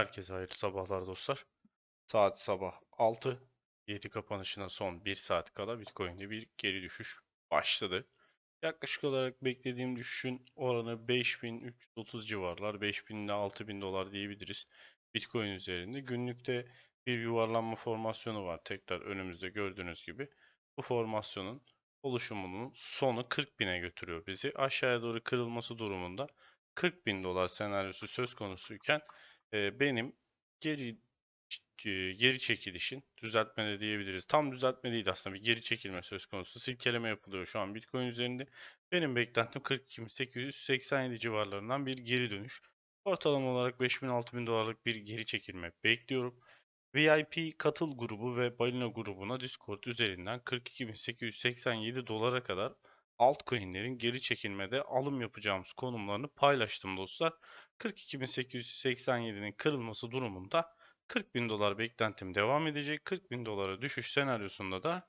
Herkese hayırlı sabahlar dostlar. Saat sabah 6. 7 kapanışına son 1 saat kala Bitcoin'de bir geri düşüş başladı. Yaklaşık olarak beklediğim düşüşün oranı 5330 civarlar, 5000 ile 6000 dolar diyebiliriz. Bitcoin üzerinde günlükte bir yuvarlanma formasyonu var tekrar önümüzde gördüğünüz gibi. Bu formasyonun oluşumunun sonu 40 bine götürüyor bizi. Aşağıya doğru kırılması durumunda 40 bin dolar senaryosu söz konusuyken e, benim geri geri çekilişin düzeltme de diyebiliriz. Tam düzeltme değil aslında bir geri çekilme söz konusu. Silkeleme yapılıyor şu an Bitcoin üzerinde. Benim beklentim 42.887 civarlarından bir geri dönüş. Ortalama olarak 5000-6000 dolarlık bir geri çekilme bekliyorum. VIP katıl grubu ve balina grubuna Discord üzerinden 42.887 dolara kadar altcoin'lerin geri çekilmede alım yapacağımız konumlarını paylaştım dostlar. 42.887'nin kırılması durumunda 40.000 dolar beklentim devam edecek. 40.000 dolara düşüş senaryosunda da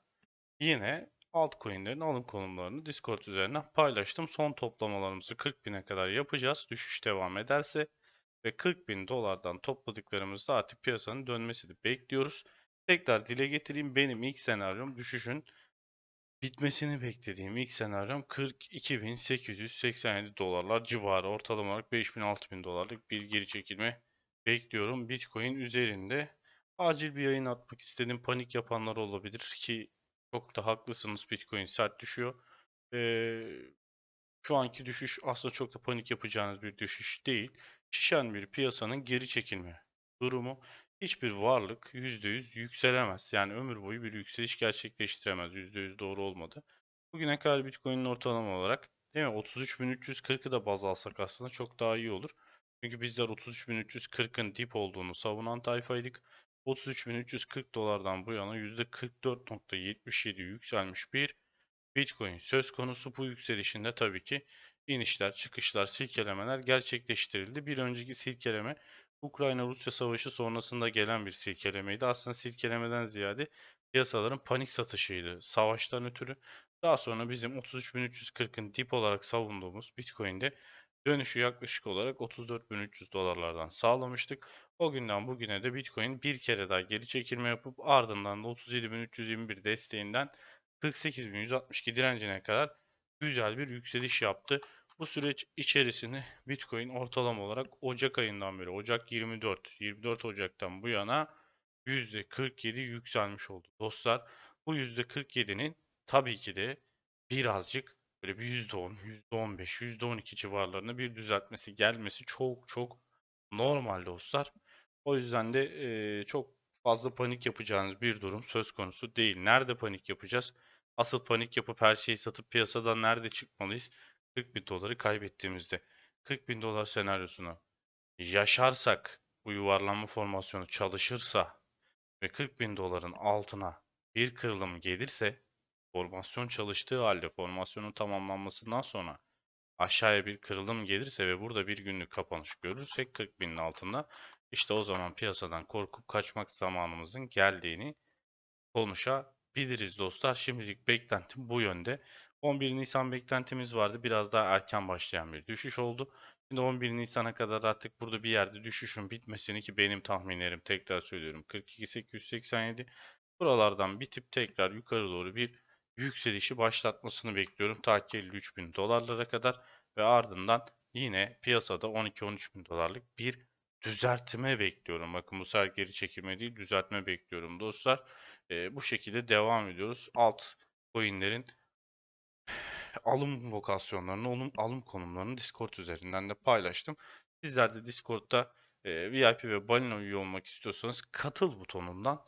yine altcoin'lerin alım konumlarını Discord üzerinden paylaştım. Son toplamalarımızı 40.000'e kadar yapacağız. Düşüş devam ederse ve 40 bin dolardan topladıklarımızda artık piyasanın dönmesini bekliyoruz. Tekrar dile getireyim benim ilk senaryom düşüşün bitmesini beklediğim ilk senaryom 42.887 dolarlar civarı ortalama olarak 5000-6000 dolarlık bir geri çekilme bekliyorum. Bitcoin üzerinde acil bir yayın atmak istedim. Panik yapanlar olabilir ki çok da haklısınız Bitcoin sert düşüyor. Ee, şu anki düşüş aslında çok da panik yapacağınız bir düşüş değil. Şişen bir piyasanın geri çekilme durumu. Hiçbir varlık %100 yükselemez. Yani ömür boyu bir yükseliş gerçekleştiremez. %100 doğru olmadı. Bugüne kadar Bitcoin'in ortalama olarak değil mi 33.340'ı da baz alsak aslında çok daha iyi olur. Çünkü bizler 33.340'ın dip olduğunu savunan tayfaydık. 33.340 dolardan bu yana %44.77 yükselmiş bir Bitcoin söz konusu bu yükselişinde tabii ki inişler, çıkışlar, silkelemeler gerçekleştirildi. Bir önceki silkeleme Ukrayna-Rusya savaşı sonrasında gelen bir silkelemeydi. Aslında silkelemeden ziyade piyasaların panik satışıydı savaştan ötürü. Daha sonra bizim 33.340'ın dip olarak savunduğumuz Bitcoin'de dönüşü yaklaşık olarak 34.300 dolarlardan sağlamıştık. O günden bugüne de Bitcoin bir kere daha geri çekilme yapıp ardından da 37.321 desteğinden 48.162 direncine kadar güzel bir yükseliş yaptı. Bu süreç içerisinde Bitcoin ortalama olarak Ocak ayından beri, Ocak 24, 24 Ocak'tan bu yana %47 yükselmiş oldu. Dostlar bu %47'nin tabii ki de birazcık böyle bir %10, %15, %12 civarlarında bir düzeltmesi gelmesi çok çok normal dostlar. O yüzden de e, çok fazla panik yapacağınız bir durum söz konusu değil. Nerede panik yapacağız? Asıl panik yapıp her şeyi satıp piyasadan nerede çıkmalıyız? 40 bin doları kaybettiğimizde. 40 bin dolar senaryosunu yaşarsak, bu yuvarlanma formasyonu çalışırsa ve 40 bin doların altına bir kırılım gelirse formasyon çalıştığı halde formasyonun tamamlanmasından sonra aşağıya bir kırılım gelirse ve burada bir günlük kapanış görürsek 40 binin altında işte o zaman piyasadan korkup kaçmak zamanımızın geldiğini konuşabiliriz dostlar. Şimdilik beklentim bu yönde. 11 Nisan beklentimiz vardı. Biraz daha erken başlayan bir düşüş oldu. Şimdi 11 Nisan'a kadar artık burada bir yerde düşüşün bitmesini ki benim tahminlerim tekrar söylüyorum 42.887 buralardan bitip tekrar yukarı doğru bir yükselişi başlatmasını bekliyorum. Ta ki 53 bin dolarlara kadar ve ardından yine piyasada 12-13 bin dolarlık bir düzeltme bekliyorum. Bakın bu sefer geri çekilme değil düzeltme bekliyorum dostlar. Ee, bu şekilde devam ediyoruz. Alt coinlerin alım lokasyonlarını, alım, alım konumlarını Discord üzerinden de paylaştım. Sizler de Discord'da e, VIP ve Balina üye olmak istiyorsanız katıl butonundan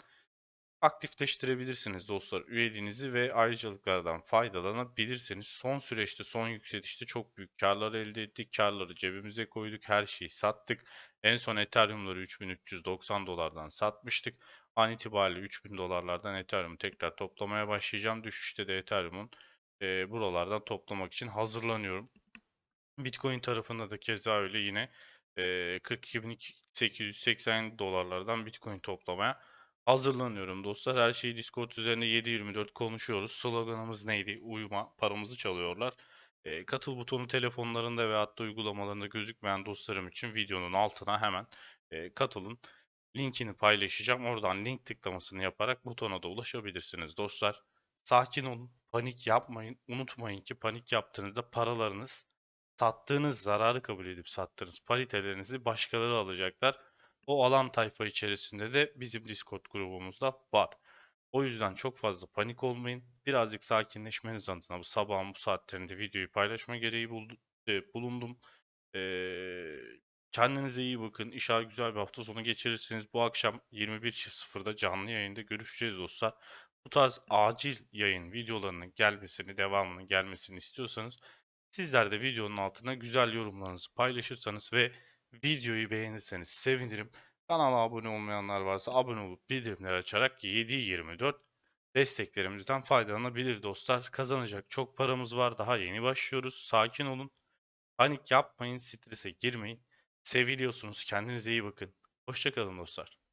aktifleştirebilirsiniz dostlar üyeliğinizi ve ayrıcalıklardan faydalanabilirsiniz. Son süreçte, son yükselişte çok büyük karlar elde ettik. Karları cebimize koyduk, her şeyi sattık. En son Ethereum'ları 3390 dolardan satmıştık. An itibariyle 3000 dolarlardan Ethereum'u tekrar toplamaya başlayacağım. Düşüşte de Ethereum'un e, buralardan toplamak için hazırlanıyorum. Bitcoin tarafında da keza öyle yine e, 42.880 dolarlardan Bitcoin toplamaya hazırlanıyorum dostlar. Her şeyi Discord üzerinde 7.24 konuşuyoruz. Sloganımız neydi? Uyuma, paramızı çalıyorlar. E, katıl butonu telefonlarında ve hatta uygulamalarında gözükmeyen dostlarım için videonun altına hemen Eee, katılın. Linkini paylaşacağım. Oradan link tıklamasını yaparak butona da ulaşabilirsiniz dostlar. Sakin olun, panik yapmayın. Unutmayın ki panik yaptığınızda paralarınız sattığınız zararı kabul edip sattığınız paritelerinizi başkaları alacaklar. O alan tayfa içerisinde de bizim Discord grubumuzda var. O yüzden çok fazla panik olmayın. Birazcık sakinleşmeniz adına bu sabahın bu saatlerinde videoyu paylaşma gereği e, bulundum. Eee, kendinize iyi bakın. İnşallah güzel bir hafta sonu geçirirsiniz. Bu akşam 21.00'da canlı yayında görüşeceğiz dostlar. Bu tarz acil yayın videolarının gelmesini, devamının gelmesini istiyorsanız sizler de videonun altına güzel yorumlarınızı paylaşırsanız ve videoyu beğenirseniz sevinirim. Kanala abone olmayanlar varsa abone olup bildirimleri açarak 7/24 desteklerimizden faydalanabilir dostlar. Kazanacak çok paramız var. Daha yeni başlıyoruz. Sakin olun. Panik yapmayın, strese girmeyin. Seviliyorsunuz. Kendinize iyi bakın. Hoşça kalın dostlar.